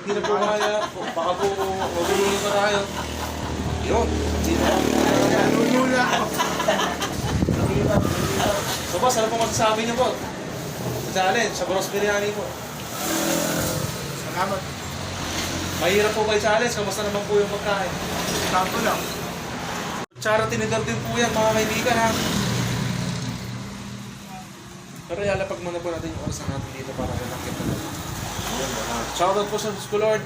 Pag di na po kaya, baka po magulo pa tayo. Yun. Na Nalulula ako. So boss, ano po masasabi niyo po? Sa challenge, sa Boros Biryani po. Salamat. Mahirap po kayo challenge, kamusta naman po yung pagkain? Tampo lang. Charity dinner din po yan, mga kaibigan ha. Pero ilalapag muna po natin yung oras natin dito para kay nakita natin. Shoutout po sa Diyos ko Lord.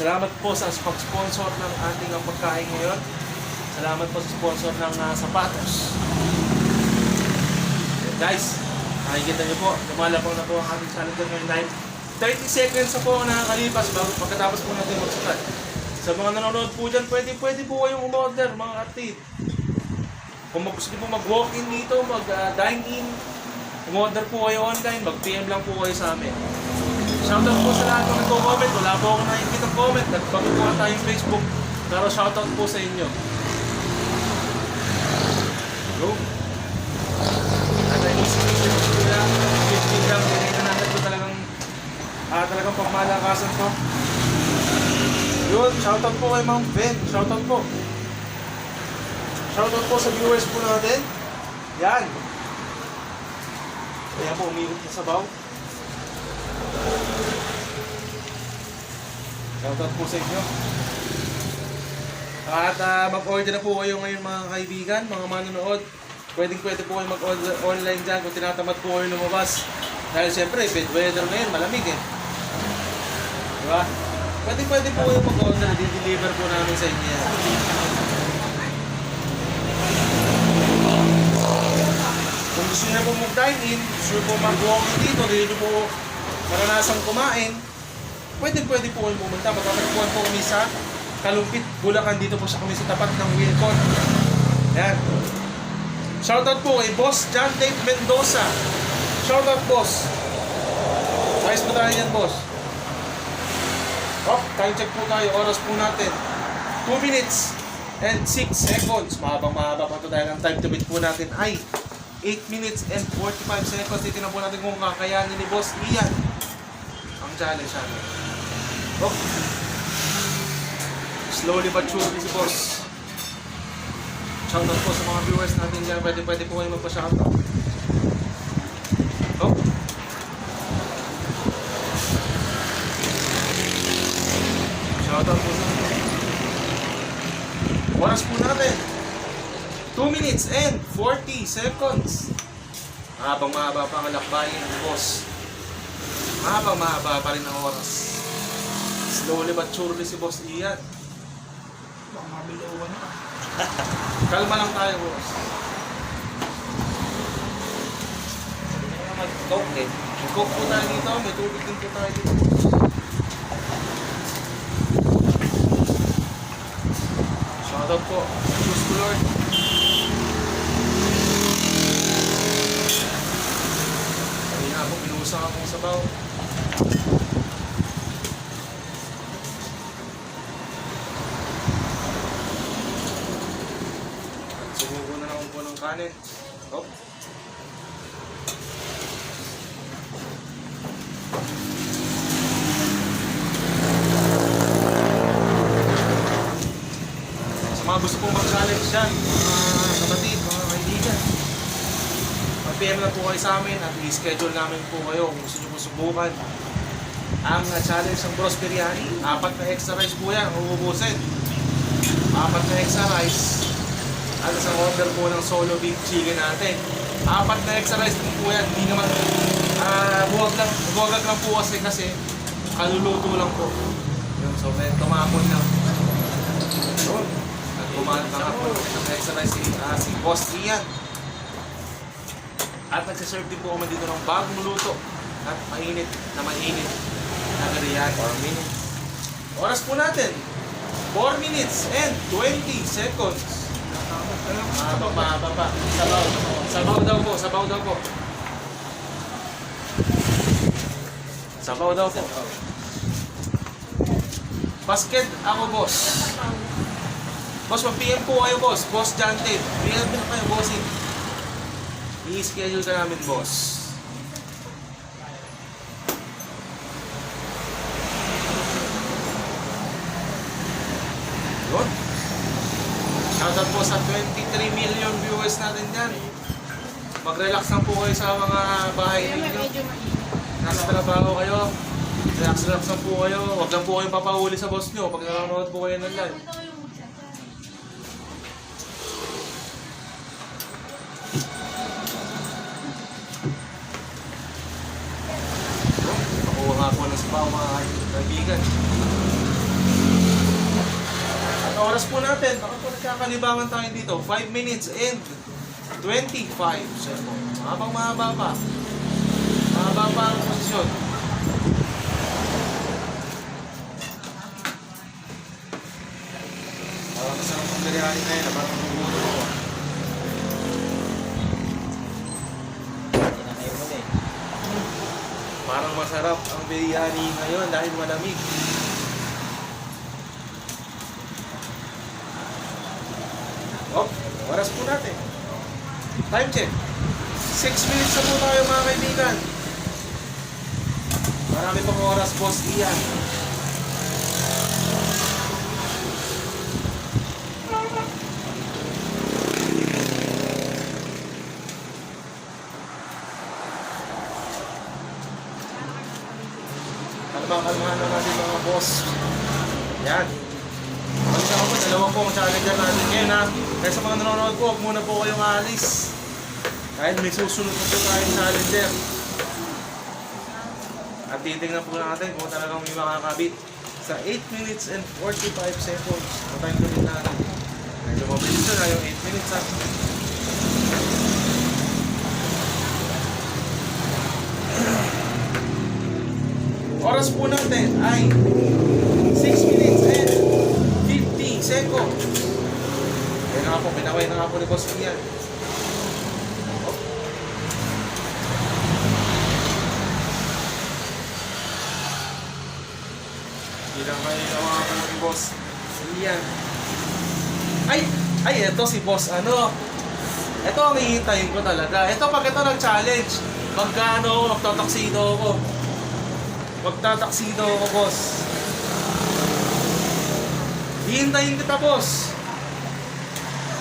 Salamat po sa sponsor ng ating pagkain ngayon. Salamat po sa sponsor ng uh, sapatos. Guys, nakikita niyo po, lumalapang na po ang ating calendar ngayon live. 30 seconds na po ang nakakalipas bago pagkatapos po natin magsukat. Sa mga nanonood po dyan, pwede, pwede po kayong umorder, mga artist. Kung gusto niyo po mag-walk-in dito, mag-dine-in, umorder po kayo online, mag-PM lang po kayo sa amin. Shoutout po sa lahat ng nagko-comment. Wala po ako nakikita ng comment. Nagpapagawa tayong Facebook. Pero shoutout po sa inyo. Go! At ay music lang, 15 lang, hindi na natin po talagang ah, talagang pagmalakasan to. Yun, shoutout po kay Ma'am Ben. Shoutout po. Shoutout po sa viewers po natin. Yan. Kaya po, umigot na sabaw. Shoutout po sa inyo. At ah, mag-order na po kayo ngayon mga kaibigan, mga manonood. Pwedeng pwede po kayo mag-order online dyan kung tinatamad po kayo lumabas. Dahil siyempre, bad weather ngayon, malamig eh. Diba? Pwede pwede po kayo mag-order, di-deliver po namin sa inyo. Kung gusto niyo po mag-dine in, gusto po mag-walking dito, niyo po maranasang kumain, pwede pwede po kayo pumunta. Magkakatuan po kami sa Kalumpit, Bulacan dito po sa kami sa tapat ng Wilcon. Yan. Shoutout po kay Boss John Dave Mendoza. Shoutout boss. Ayos po tayo yan boss. Oh, time check po tayo. Oras po natin. 2 minutes and 6 seconds. Mahabang mahaba pa ito dahil ang time to beat po natin ay 8 minutes and 45 seconds. Titignan po natin kung kakayanin ni Boss Ian ang challenge natin. Oh. Slowly but surely si Boss. Shoutout po sa mga viewers natin dyan. Pwede pwede po kayo magpa-shoutout. Oh. Shoutout po sa. Oras po natin. 2 minutes and 40 seconds. Mahabang mahaba pa ang lakbayin boss. Mahabang mahaba pa rin ang oras. Slowly but surely si Boss Ian. Baka mabilawan ka. Kalma lang tayo, boss. Mag-coke eh. Mag-coke po tayo dito. May tubig din po tayo dito. Shoutout po. Diyos ko, Lord. Kanina ako, pinusa akong sabaw. Sumugo na kanin. Oh. Sa mga gusto pong mag-challenge dyan, mga kapatid, mga kaibigan, mag-PM lang po kayo sa amin at i-schedule namin po kayo kung gusto nyo po subukan. Ang challenge ng Bros Biryani, apat na extra rice po yan, ang ububusin. Apat na extra rice, at isang order po ng solo beef chicken natin. Apat na extra rice din po yan, hindi naman, ah, buwag lang, buwag lang po kasi kasi kaluluto lang po. Yun, so may tumapon lang. Yun. At kumain na po ng extra rice si, si Boss Ian. At nagsiserve din po kami dito ng bagong luto at mainit na mainit na biryani. 4 minutes. Oras po natin. 4 minutes and 20 seconds. Mahaba pa, mahaba pa. Sabaw. Sabaw daw po, sabaw daw po. Sabaw daw po. Basket ako, boss. Boss, mag-PM po kayo, boss. Boss Tate. PM na kayo, bossing. I-schedule ka namin, boss. Yun. Shoutout po sa 23 million viewers natin dyan. Mag-relax lang po kayo sa mga bahay ninyo. Nasa trabaho kayo. Relax, relax lang po kayo. Huwag lang po kayong papahuli sa boss nyo pag nanonood po kayo ng live. Nakuha nga po ng spa mga kaibigan. At oras po natin, baka po nagkakalibangan tayo dito. 5 minutes and 25 seconds. Habang mahaba pa. Mahaba pa ang posisyon. Parang masarap ang biryani na yun. ah. Parang nagugulo ko. ah. Parang masarap ang biryani ngayon dahil malamig. Oh, oras po natin. Time check. 6 minutes na po tayo mga kaibigan. Marami pang oras, boss Ian. Kalma-kalmahan na natin mga boss. Yan. Basta ako po, dalawa po ang challenger natin ngayon ha. Kaya sa mga nanonood po, huwag muna po kayong aalis. Dahil may susunod po tayong challenger. At titignan po natin kung talagang may makakabit sa 8 minutes and 45 seconds. Ang time limit natin. Medyo mabilis na yung 8 minutes ha. Oras po natin ay 6 minutes and 50 seconds. Yan na nga po, po ni Boss Ian. Oh. Hindi lang kayo ni Boss Ian. Ay! Ay, eto si Boss ano. Ito ang hihintayin ko talaga. Ito pag ito nag-challenge, magkano, magtataksido ako. Magtataksido ako, boss. Hihintayin kita, boss.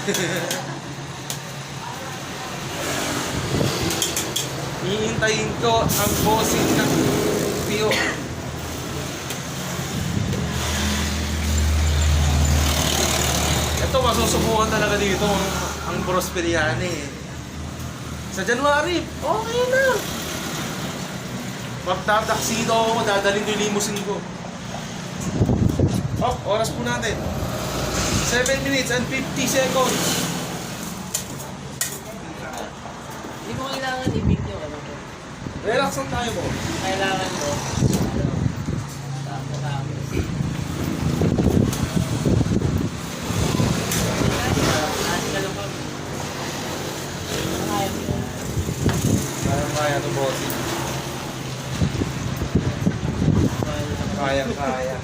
Hihintayin ko ang bossing ng Pio. Ito, masusubukan talaga dito ang, ang Prosperiani. Sa January, okay na. Magtataksido ako, dadalhin ko yung limousine ko. Oh, oras po natin. 7 minutes and 50 seconds. Hindi mo kailangan i-video ano to. Relax lang tayo po. Kailangan mo. Ano? Tama tama. Kasi ka lang kami. Kaya mo yan. Kaya kaya to boss. Kaya mo yan. Kaya kaya.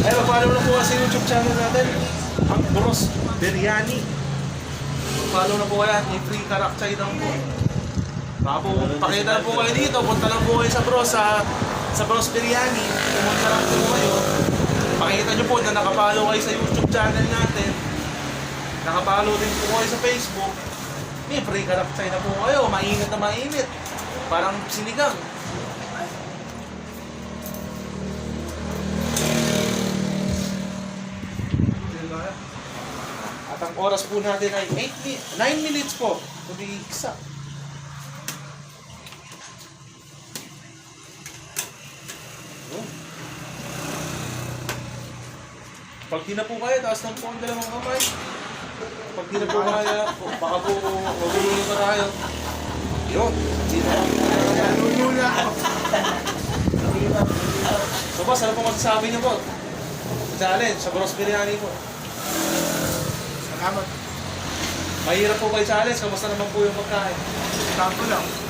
Ay, mag-follow na po kasi YouTube channel natin. Ang Bros Biryani. Follow na po kaya. May free karakchay lang po. Baka po, pakita po kayo dito. Punta lang po kayo sa Bros sa sa Bros Biryani. Pumunta lang po kayo. Pakita nyo po na nakapollow kayo sa YouTube channel natin. Nakapollow din po kayo sa Facebook. May free karakchay na po kayo. Mainit na mainit. Parang sinigang. At ang oras po natin ay 8 mi 9 minutes po. To be. Yun. Pag di na po kaya, taas lang po ang dalawang kamay. Pag di na po kaya, o, baka po magulo na tayo. Yun. Di na ako. So boss, ano po masasabi niyo po? Challenge sa Bros Biryani po. Salamat. Mahirap po kayo challenge. Kamusta naman po yung pagkain? Tapo lang.